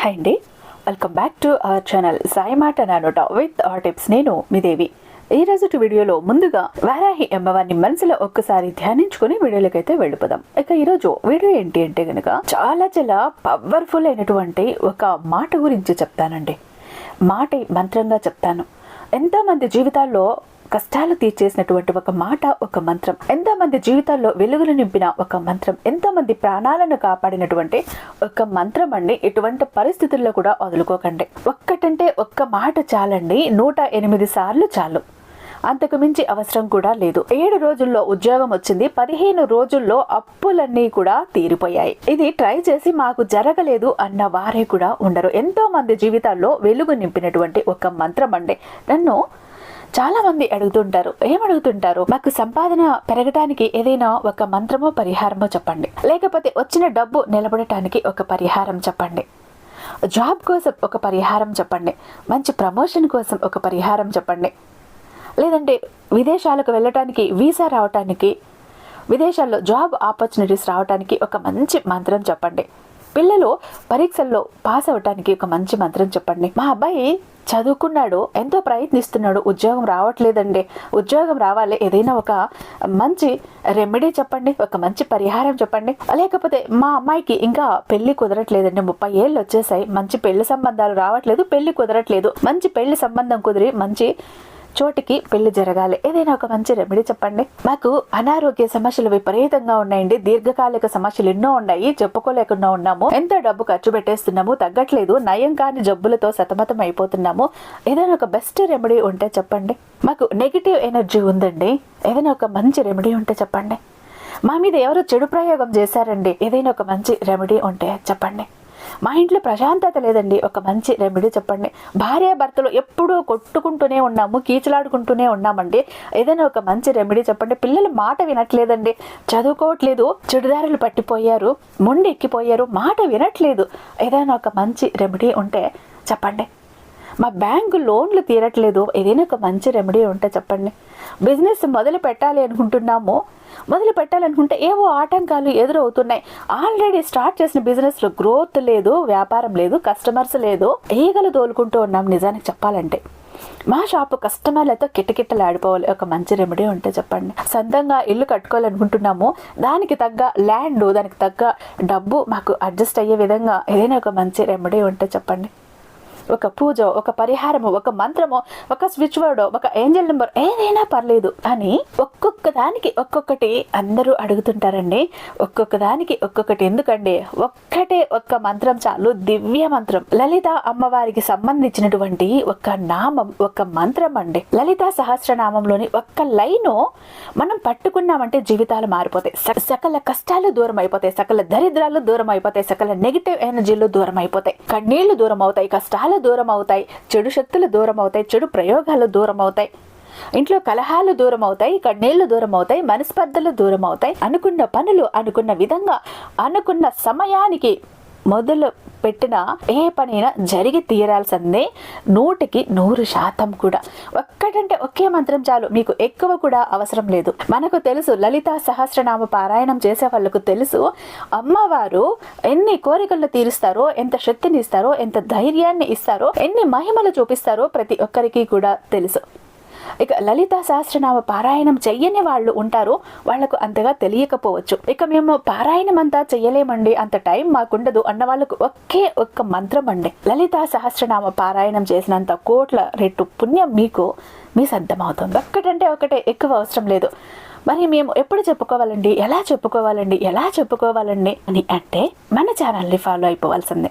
Hi అండి. Welcome back to our channel Sai మాట నానోట విత్ ఆర్ టిప్స్ నేను మీ దేవి. ఈ రోజు వీడియోలో ముందుగా వారాహి అమ్మవారిని మనసులో ఒక్కసారి ధ్యానించుకుని వీడియోలకైతే వెళ్ళిపోదాం. ఇక ఈరోజు వీడియో ఏంటి అంటే కనుక చాలా చాలా పవర్ఫుల్ అయినటువంటి ఒక మాట గురించి చెప్తానండి. మాట మంత్రంగా చెప్తాను. ఎంతోమంది జీవితాల్లో కష్టాలు తీర్చేసినటువంటి ఒక మాట ఒక మంత్రం. ఎంతో మంది జీవితాల్లో వెలుగులు నింపిన ఒక మంత్రం ఎంతో మంది ప్రాణాలను కాపాడినటువంటి ఒక మంత్రం అండి. ఎటువంటి పరిస్థితుల్లో కూడా వదులుకోకండి. ఒక్కటంటే ఒక్క మాట చాలండి. నూట ఎనిమిది సార్లు చాలు. అంతకు మించి అవసరం కూడా లేదు. ఏడు రోజుల్లో ఉద్యోగం వచ్చింది. పదిహేను రోజుల్లో అప్పులన్నీ కూడా తీరిపోయాయి. ఇది ట్రై చేసి మాకు జరగలేదు అన్న వారే కూడా ఉండరు. ఎంతో మంది జీవితాల్లో వెలుగు నింపినటువంటి ఒక మంత్రం అండి. నన్ను చాలా మంది అడుగుతుంటారు ఏమడుగుతుంటారు? మాకు సంపాదన పెరగటానికి ఏదైనా ఒక మంత్రమో పరిహారమో చెప్పండి. లేకపోతే వచ్చిన డబ్బు నిలబడటానికి ఒక పరిహారం చెప్పండి. జాబ్ కోసం ఒక పరిహారం చెప్పండి. మంచి ప్రమోషన్ కోసం ఒక పరిహారం చెప్పండి. లేదంటే విదేశాలకు వెళ్ళటానికి వీసా రావటానికి విదేశాల్లో జాబ్ ఆపర్చునిటీస్ రావడానికి ఒక మంచి మంత్రం చెప్పండి. పిల్లలు పరీక్షల్లో పాస్ అవటానికి ఒక మంచి మంత్రం చెప్పండి. మా అబ్బాయి చదువుకున్నాడు ఎంతో ప్రయత్నిస్తున్నాడు ఉద్యోగం రావట్లేదండి. ఉద్యోగం రావాలి ఏదైనా ఒక మంచి రెమెడీ చెప్పండి ఒక మంచి పరిహారం చెప్పండి. లేకపోతే మా అమ్మాయికి ఇంకా పెళ్ళి కుదరట్లేదండి. ముప్పై ఏళ్ళు వచ్చేసాయి మంచి పెళ్ళి సంబంధాలు రావట్లేదు పెళ్ళి కుదరట్లేదు. మంచి పెళ్ళి సంబంధం కుదిరి మంచి చోటికి పెళ్ళి జరగాలి. ఏదైనా ఒక మంచి రెమెడీ చెప్పండి. మాకు అనారోగ్య సమస్యలు విపరీతంగా ఉన్నాయండి. దీర్ఘకాలిక సమస్యలు ఎన్నో ఉన్నాయి. చెప్పుకోలేకుండా ఉన్నాము. ఎంత డబ్బు ఖర్చు పెట్టేస్తున్నాము? తగ్గట్లేదు. నయం కాని జబ్బులతో సతమతం అయిపోతున్నాము. ఏదైనా ఒక బెస్ట్ రెమెడీ ఉంటే చెప్పండి. మాకు నెగిటివ్ ఎనర్జీ ఉందండి. ఏదైనా ఒక మంచి రెమెడీ ఉంటే చెప్పండి. మా మీద ఎవరు చెడు ప్రయోగం చేశారండి? ఏదైనా ఒక మంచి రెమెడీ ఉంటే చెప్పండి. మా ఇంట్లో ప్రశాంతత లేదండి. ఒక మంచి రెమెడీ చెప్పండి. భార్య భర్తలు ఎప్పుడూ కొట్టుకుంటూనే ఉన్నాము కీచులాడుకుంటూనే ఉన్నామండి. ఏదైనా ఒక మంచి రెమెడీ చెప్పండి. పిల్లలు మాట వినట్లేదండి. చదువుకోవట్లేదు చెడుదారులు పట్టిపోయారు మొండి ఎక్కిపోయారు మాట వినట్లేదు. ఏదైనా ఒక మంచి రెమెడీ ఉంటే చెప్పండి. మా బ్యాంకు లోన్లు తీరట్లేదు. ఏదైనా ఒక మంచి రెమెడీ ఉంటే చెప్పండి. బిజినెస్ మొదలు పెట్టాలి అనుకుంటున్నాము మొదలు పెట్టాలనుకుంటే ఏవో ఆటంకాలు ఎదురవుతున్నాయి. ఆల్రెడీ స్టార్ట్ చేసిన బిజినెస్లో గ్రోత్ లేదు వ్యాపారం లేదు కస్టమర్స్ లేదు. ఈగలు తోలుకుంటూ ఉన్నాం నిజానికి చెప్పాలంటే. మా షాపు కస్టమర్లతో కిటకిట్టలాడిపోవాలి ఒక మంచి రెమెడీ ఉంటే చెప్పండి. సొంతంగా ఇల్లు కట్టుకోవాలనుకుంటున్నాము దానికి తగ్గ ల్యాండ్ దానికి తగ్గ డబ్బు మాకు అడ్జస్ట్ అయ్యే విధంగా ఏదైనా ఒక మంచి రెమెడీ ఉంటే చెప్పండి. ఒక పూజ ఒక పరిహారము ఒక మంత్రము ఒక స్విచ్ వర్డ్ ఒక ఏంజల్ నెంబర్ ఏదైనా పర్లేదు. అని ఒక్కొక్క దానికి ఒక్కొక్కటి అందరూ అడుగుతుంటారండి. ఒక్కొక్క దానికి ఒక్కొక్కటి ఎందుకండి? ఒక్కటే ఒక్క మంత్రం చాలు దివ్య మంత్రం. లలిత అమ్మవారికి సంబంధించినటువంటి ఒక నామం ఒక మంత్రం అండి. లలిత సహస్రనామంలోని ఒక్క లైను మనం పట్టుకున్నామంటే జీవితాలు మారిపోతాయి. స- సకల కష్టాలు దూరం అయిపోతాయి సకల దరిద్రాలు దూరం అయిపోతాయి సకల నెగిటివ్ ఎనర్జీలు దూరం అయిపోతాయి కన్నీళ్ళు దూరం అవుతాయి కష్టాలు దూరం అవుతాయి చెడు శక్తులు దూరం అవుతాయి చెడు ప్రయోగాలు దూరం అవుతాయి ఇంట్లో కలహాలు దూరం అవుతాయి కన్నీళ్ళు దూరం అవుతాయి మనస్పర్ధలు దూరం అవుతాయి అనుకున్న పనులు అనుకున్న విధంగా అనుకున్న సమయానికి మొదలు పెట్టిన ఏ పనైనా జరిగి తీరాల్సిందే. నూటికి నూరు శాతం కూడా. ఒక్కటంటే ఒకే మంత్రం చాలు. మీకు ఎక్కువ కూడా అవసరం లేదు. మనకు తెలుసు లలిత సహస్రనామ పారాయణం చేసే వాళ్ళకు తెలుసు. అమ్మవారు ఎన్ని కోరికలు తీరుస్తారో ఎంత శక్తిని ఇస్తారో ఎంత ధైర్యాన్ని ఇస్తారో ఎన్ని మహిమలు చూపిస్తారో ప్రతి ఒక్కరికి కూడా తెలుసు. ఇక లలిత సహస్రనామ పారాయణం చెయ్యని వాళ్ళు ఉంటారు వాళ్ళకు అంతగా తెలియకపోవచ్చు. ఇక మేము పారాయణం అంతా చెయ్యలేమండి అంత టైం మాకుండదు అన్న వాళ్ళకు ఒకే ఒక్క మంత్రం అండి. లలిత సహస్రనామ పారాయణం చేసినంత కోట్ల రెట్టు పుణ్యం మీకు మీ సొంతమవుతుంది. ఒక్కటంటే ఒకటే ఎక్కువ అవసరం లేదు. మరి మేము ఎప్పుడు చెప్పుకోవాలండి? ఎలా చెప్పుకోవాలండి? ఎలా చెప్పుకోవాలండి? అని అంటే మన ఛానల్ని ఫాలో అయిపోవాల్సిందే.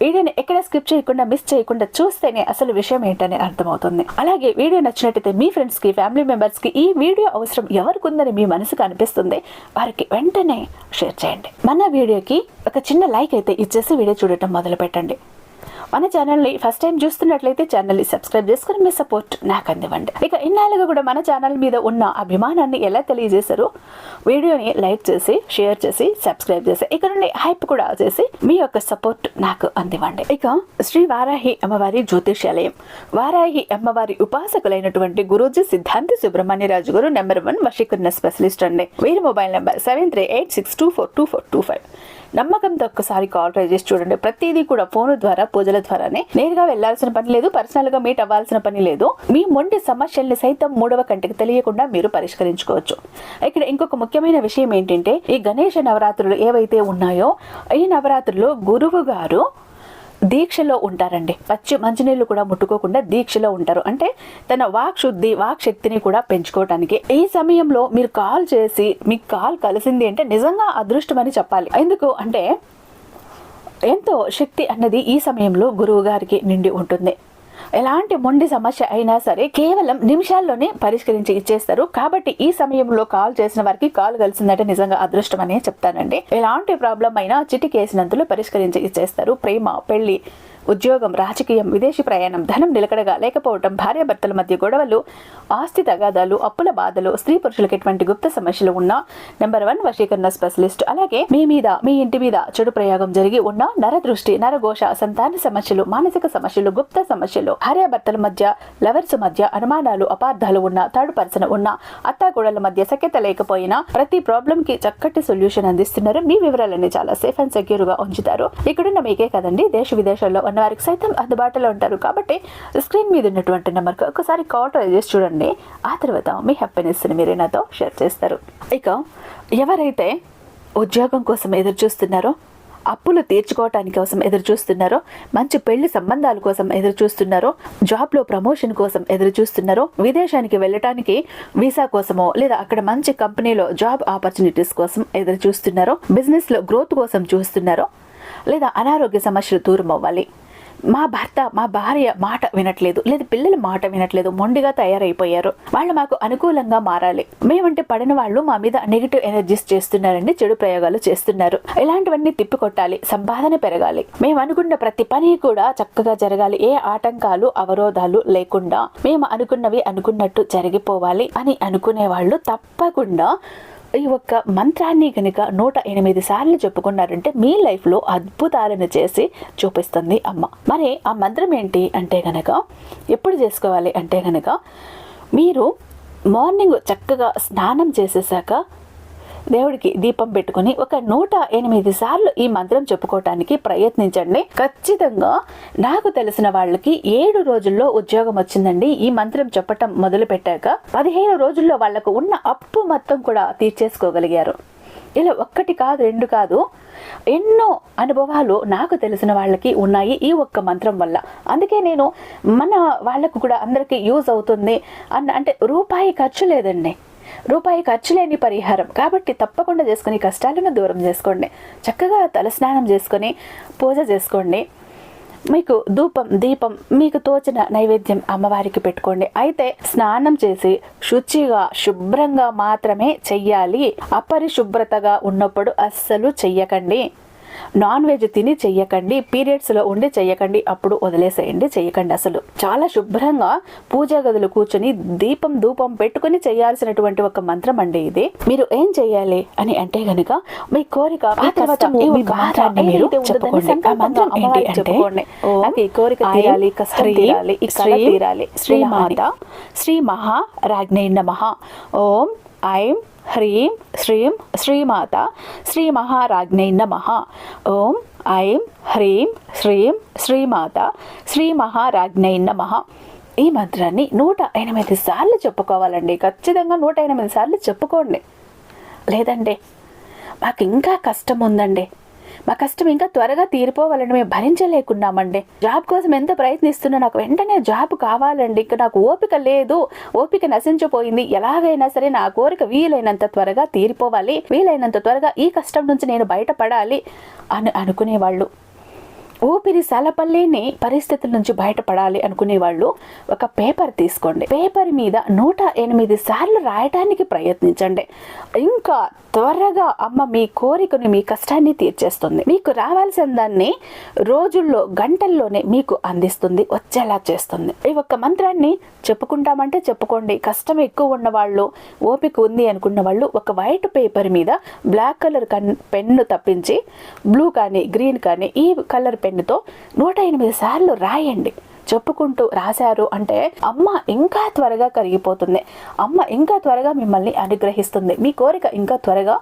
వీడియోని ఎక్కడ స్కిప్ చేయకుండా మిస్ చేయకుండా చూస్తేనే అసలు విషయం ఏంటని అర్థమవుతుంది. అలాగే వీడియో నచ్చినట్టయితే మీ ఫ్రెండ్స్కి ఫ్యామిలీ మెంబర్స్కి ఈ వీడియో అవసరం ఎవరికి ఉందని మీ మనసుకు అనిపిస్తుంది వారికి వెంటనే షేర్ చేయండి. మన వీడియోకి ఒక చిన్న లైక్ అయితే ఇచ్చేసి వీడియో చూడటం మొదలు పెట్టండి మన ఛానల్ని ఫస్ట్ టైం చూస్తున్నట్లయితే ఛానల్ని సబ్స్క్రైబ్ చేసుకుని మీ సపోర్ట్ నాకు అందివ్వండి. ఇక ఇన్నాళ్ళుగా కూడా మన ఛానల్ మీద ఉన్న అభిమానాన్ని ఎలా తెలియజేశారో వీడియోని లైక్ చేసి షేర్ చేసి సబ్స్క్రైబ్ చేసి ఇక నుండి హైప్ కూడా చేసి మీ యొక్క సపోర్ట్ నాకు అందివ్వండి. ఇక శ్రీ వారాహి అమ్మవారి జ్యోతిషాలయం వారాహి అమ్మవారి ఉపాసకులైనటువంటి గురూజీ సిద్ధాంతి సుబ్రహ్మణ్యరాజు గారు నెంబర్ వన్ వశీకరణ స్పెషలిస్ట్ అండి. వీరి mobile number seven three eight six two four two four two five నమ్మకంతో ఒక్కసారి కాల్ ట్రై చేసి చూడండి. ప్రతిదీ కూడా ఫోన్ ద్వారా పూజల ద్వారానే. నేరుగా వెళ్ళాల్సిన పని లేదు పర్సనల్గా మీట్ అవ్వాల్సిన పని లేదు. మీ మొండి సమస్యల్ని సైతం మూడవ కంటికి తెలియకుండా మీరు పరిష్కరించుకోవచ్చు. ఇక్కడ ఇంకొక ముఖ్యమైన విషయం ఏంటంటే ఈ గణేష నవరాత్రులు ఏవైతే ఉన్నాయో ఈ నవరాత్రులు గురువు గారు దీక్షలో ఉంటారండి. పచ్చి మంచినీళ్ళు కూడా ముట్టుకోకుండా దీక్షలో ఉంటారు. అంటే తన వాక్ శుద్ధి వాక్ శక్తిని కూడా పెంచుకోవటానికి. ఈ సమయంలో మీరు కాల్ చేసి మీకు కాల్ కలిసింది అంటే నిజంగా అదృష్టం అని చెప్పాలి. ఎందుకు అంటే ఎంతో శక్తి అన్నది ఈ సమయంలో గురువు గారికి నిండి ఉంటుంది. ఎలాంటి మొండి సమస్య అయినా సరే కేవలం నిమిషాల్లోనే పరిష్కరించి ఇచ్చేస్తారు. కాబట్టి ఈ సమయంలో కాల్ చేసిన వారికి కాల్ కలిసిందంటే నిజంగా అదృష్టం అనే చెప్తానండి. ఎలాంటి ప్రాబ్లం అయినా చిటికేసినంతలో పరిష్కరించి ఇచ్చేస్తారు. ప్రేమ పెళ్ళి ఉద్యోగం రాజకీయం విదేశీ ప్రయాణం ధనం నిలకడగా లేకపోవటం భార్యాభర్తల మధ్య గొడవలు ఆస్తి తగాదాలు అప్పుల బాధలు స్త్రీ పురుషులకు ఎటువంటి గుప్త సమస్యలు ఉన్నా నెంబర్ వన్ వశీకరణ స్పెషలిస్ట్. అలాగే మీ మీద మీ ఇంటి మీద చెడు ప్రయోగం జరిగి ఉన్న నరదృష్టి నరఘోష సంతాన సమస్యలు మానసిక సమస్యలు గుప్త సమస్యలు భార్యాభర్తల మధ్య లవర్స్ మధ్య అనుమానాలు అపార్థాలు ఉన్న థర్డ్ పర్సన్ ఉన్న అత్తాగూడల మధ్య సఖ్యత లేకపోయినా ప్రతి ప్రాబ్లం కి చక్కటి సొల్యూషన్ అందిస్తున్నారు. మీ వివరాలన్నీ చాలా సేఫ్ అండ్ సెక్యూర్గా ఉంచుతారు. ఇక్కడున్న మీకే కదండి దేశ విదేశాల్లో ఉన్న వారికి సైతం అందుబాటులో ఉంటారు. కాబట్టి స్క్రీన్ మీద ఉన్నటువంటి నెంబర్కి ఒకసారి కాల్ ట్రై చేసి చూడండి. ఆ తర్వాత మీ హ్యాపీనెస్ని మీరు నాతో షేర్ చేస్తారు. ఇక ఎవరైతే ఉద్యోగం కోసం ఎదురు చూస్తున్నారో అప్పులు తీర్చుకోవటానికి కోసం ఎదురు చూస్తున్నారో మంచి పెళ్ళి సంబంధాల కోసం ఎదురు చూస్తున్నారో జాబ్లో ప్రమోషన్ కోసం ఎదురు చూస్తున్నారో విదేశానికి వెళ్ళటానికి వీసా కోసమో లేదా అక్కడ మంచి కంపెనీలో జాబ్ ఆపర్చునిటీస్ కోసం ఎదురు చూస్తున్నారో బిజినెస్లో గ్రోత్ కోసం చూస్తున్నారో లేదా అనారోగ్య సమస్యలు దూరం అవ్వాలి మా భర్త మా భార్య మాట వినట్లేదు. లేదా పిల్లల మాట వినట్లేదు. మొండిగా తయారైపోయారు. వాళ్ళు మాకు అనుకూలంగా మారాలి. మేమంటే పడిన వాళ్ళు మా మీద నెగిటివ్ ఎనర్జీస్ చేస్తున్నారండి చెడు ప్రయోగాలు చేస్తున్నారు. ఇలాంటివన్నీ తిప్పికొట్టాలి. సంపాదన పెరగాలి. మేము అనుకున్న ప్రతి పని కూడా చక్కగా జరగాలి. ఏ ఆటంకాలు అవరోధాలు లేకుండా మేము అనుకున్నవి అనుకున్నట్టు జరిగిపోవాలి అని అనుకునే వాళ్ళు తప్పకుండా ఈ ఒక్క మంత్రాన్ని కనుక నూట ఎనిమిది సార్లు చెప్పుకున్నారంటే మీ లైఫ్లో అద్భుతాలను చేసి చూపిస్తుంది అమ్మ. మరి ఆ మంత్రం ఏంటి అంటే కనుక ఎప్పుడు చేసుకోవాలి అంటే కనుక మీరు మార్నింగ్ చక్కగా స్నానం చేసేసాక దేవుడికి దీపం పెట్టుకుని ఒక నూట ఎనిమిది సార్లు ఈ మంత్రం చెప్పుకోవటానికి ప్రయత్నించండి. ఖచ్చితంగా నాకు తెలిసిన వాళ్ళకి ఏడు రోజుల్లో ఉద్యోగం వచ్చిందండి. ఈ మంత్రం చెప్పటం మొదలు పెట్టాక పదిహేను రోజుల్లో వాళ్ళకు ఉన్న అప్పు మొత్తం కూడా తీర్చేసుకోగలిగారు. ఇలా ఒక్కటి కాదు రెండు కాదు ఎన్నో అనుభవాలు నాకు తెలిసిన వాళ్ళకి ఉన్నాయి ఈ ఒక్క మంత్రం వల్ల. అందుకే నేను మన వాళ్ళకు కూడా అందరికీ యూజ్ అవుతుంది అన్న అంటే రూపాయి ఖర్చు లేదండి. రూపాయి ఖర్చు లేని పరిహారం. కాబట్టి తప్పకుండా చేసుకుని కష్టాలను దూరం చేసుకోండి. చక్కగా తలస్నానం చేసుకొని పూజ చేసుకోండి. మీకు ధూపం దీపం మీకు తోచిన నైవేద్యం అమ్మవారికి పెట్టుకోండి. అయితే స్నానం చేసి శుచిగా శుభ్రంగా మాత్రమే చెయ్యాలి. అపరిశుభ్రతగా ఉన్నప్పుడు అస్సలు చెయ్యకండి. నాన్ వెజ్ తిని చెయ్యకండి పీరియడ్స్లో ఉండి చెయ్యకండి అప్పుడు వదిలేసేయండి చెయ్యకండి అసలు. చాలా శుభ్రంగా పూజా గదులు కూర్చొని దీపం ధూపం పెట్టుకుని చేయాల్సినటువంటి ఒక మంత్రం అండి ఇది. మీరు ఏం చెయ్యాలి అని అంటే గనుక మీ కోరిక ఆ తర్వాత మీ భారాన్ని మీరు చెప్పుకోండి. ఆ మంత్రం ఏంటి అంటే నాకు ఈ కోరిక తీరాలి కష్టం తీరాలి శ్రీమాత శ్రీ మహా రాజ్ఞై నమః. ఓం ఐం హ్రీం శ్రీం శ్రీమాత శ్రీ మహారాజ్ఞై నమ ఓం ఐం హ్రీం శ్రీం శ్రీమాత శ్రీ మహారాజ్ఞై నమ ఈ మంత్రాన్ని నూట ఎనిమిది సార్లు చెప్పుకోవాలండి. ఖచ్చితంగా నూట ఎనిమిది సార్లు చెప్పుకోండి. లేదండి మాకు ఇంకా కష్టం ఉందండి. మా కష్టం ఇంకా త్వరగా తీరిపోవాలని మేము భరించలేకున్నామండి. జాబ్ కోసం ఎంత ప్రయత్నిస్తున్నా నాకు వెంటనే జాబ్ కావాలండి. ఇంకా నాకు ఓపిక లేదు. ఓపిక నశించిపోయింది. ఎలాగైనా సరే నా కోరిక వీలైనంత త్వరగా తీరిపోవాలి. వీలైనంత త్వరగా ఈ కష్టం నుంచి నేను బయటపడాలి అని అనుకునేవాళ్ళు. ఊపిరి సలపల్లేని పరిస్థితుల నుంచి బయటపడాలి అనుకునే వాళ్ళు ఒక పేపర్ తీసుకోండి. పేపర్ మీద నూట ఎనిమిది సార్లు రాయటానికి ప్రయత్నించండి. ఇంకా త్వరగా అమ్మ మీ కోరికను మీ కష్టాన్ని తీర్చేస్తుంది. మీకు రావాల్సిన దాన్ని రోజుల్లో గంటల్లోనే మీకు అందిస్తుంది వచ్చేలా చేస్తుంది. ఈ ఒక్క మంత్రాన్ని చెప్పుకుంటామంటే చెప్పుకోండి. కష్టం ఎక్కువ ఉన్నవాళ్ళు ఓపిక ఉంది అనుకున్న వాళ్ళు ఒక వైట్ పేపర్ మీద బ్లాక్ కలర్ కన్ పెన్ను తప్పించి బ్లూ కానీ గ్రీన్ కానీ ఈ కలర్ పెన్ పెన్నుతో నూట ఎనిమిది సార్లు రాయండి. చెప్పుకుంటూ రాశారు అంటే అమ్మ ఇంకా త్వరగా కరిగిపోతుంది. అమ్మ ఇంకా త్వరగా మిమ్మల్ని అనుగ్రహిస్తుంది. మీ కోరిక ఇంకా త్వరగా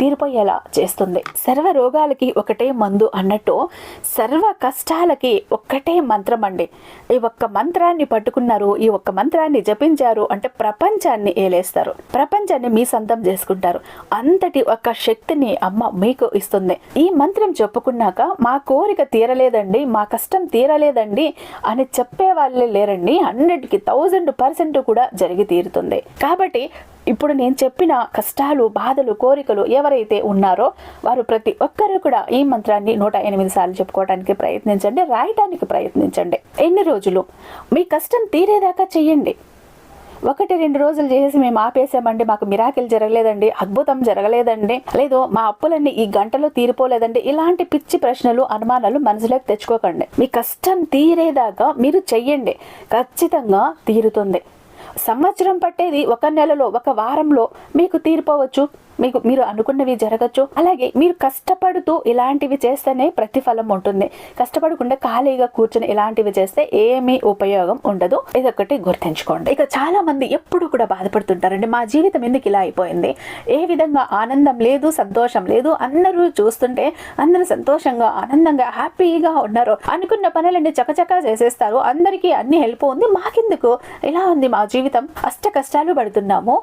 తీరిపోయేలా చేస్తుంది. సర్వ రోగాలకి ఒకటే మందు అన్నట్టు సర్వ కష్టాలకి ఒక్కటే మంత్రం అండి. ఈ ఒక్క మంత్రాన్ని పట్టుకున్నారు ఈ ఒక్క మంత్రాన్ని జపించారు అంటే ప్రపంచాన్ని ఏలేస్తారు. ప్రపంచాన్ని మీ సొంతం చేసుకుంటారు. అంతటి ఒక శక్తిని అమ్మ మీకు ఇస్తుంది. ఈ మంత్రం చెప్పుకున్నాక మా కోరిక తీరలేదండి మా కష్టం తీరలేదండి అని చెప్పే వాళ్ళే లేరండి. హండ్రెడ్కి థౌజండ్ పర్సెంట్ కూడా జరిగి తీరుతుంది. కాబట్టి ఇప్పుడు నేను చెప్పిన కష్టాలు బాధలు కోరికలు ఎవరైతే ఉన్నారో వారు ప్రతి ఒక్కరూ కూడా ఈ మంత్రాన్ని నూట ఎనిమిది సార్లు చెప్పుకోవడానికి ప్రయత్నించండి రాయటానికి ప్రయత్నించండి. ఎన్ని రోజులు? మీ కష్టం తీరేదాకా చెయ్యండి. ఒకటి రెండు రోజులు చేసి మేము ఆపేసామండి మాకు మిరాకిల్ జరగలేదండి అద్భుతం జరగలేదండి లేదు మా అప్పులన్నీ ఈ గంటలో తీరిపోలేదండి ఇలాంటి పిచ్చి ప్రశ్నలు అనుమానాలు మనసులోకి తెచ్చుకోకండి. మీ కష్టం తీరేదాకా మీరు చెయ్యండి. ఖచ్చితంగా తీరుతుంది. సంవత్సరం పట్టేది ఒక నెలలో ఒక వారంలో మీకు తీరిపోవచ్చు. మీకు మీరు అనుకున్నవి జరగచ్చు. అలాగే మీరు కష్టపడుతూ ఇలాంటివి చేస్తేనే ప్రతిఫలం ఉంటుంది. కష్టపడకుండా ఖాళీగా కూర్చొని ఇలాంటివి చేస్తే ఏమీ ఉపయోగం ఉండదు. ఇదొకటి గుర్తుంచుకోండి. ఇక చాలా మంది ఎప్పుడు కూడా బాధపడుతుంటారండి మా జీవితం ఎందుకు ఇలా అయిపోయింది? ఏ విధంగా ఆనందం లేదు సంతోషం లేదు? అందరూ చూస్తుంటే అందరూ సంతోషంగా ఆనందంగా హ్యాపీగా ఉన్నారు. అనుకున్న పనులన్నీ చకచకా చేసేస్తారు. అందరికీ అన్ని హెల్ప్ ఉంది. మాకెందుకు? ఇలా ఉంది మా జీవితం? అష్ట కష్టాలు పడుతున్నాము.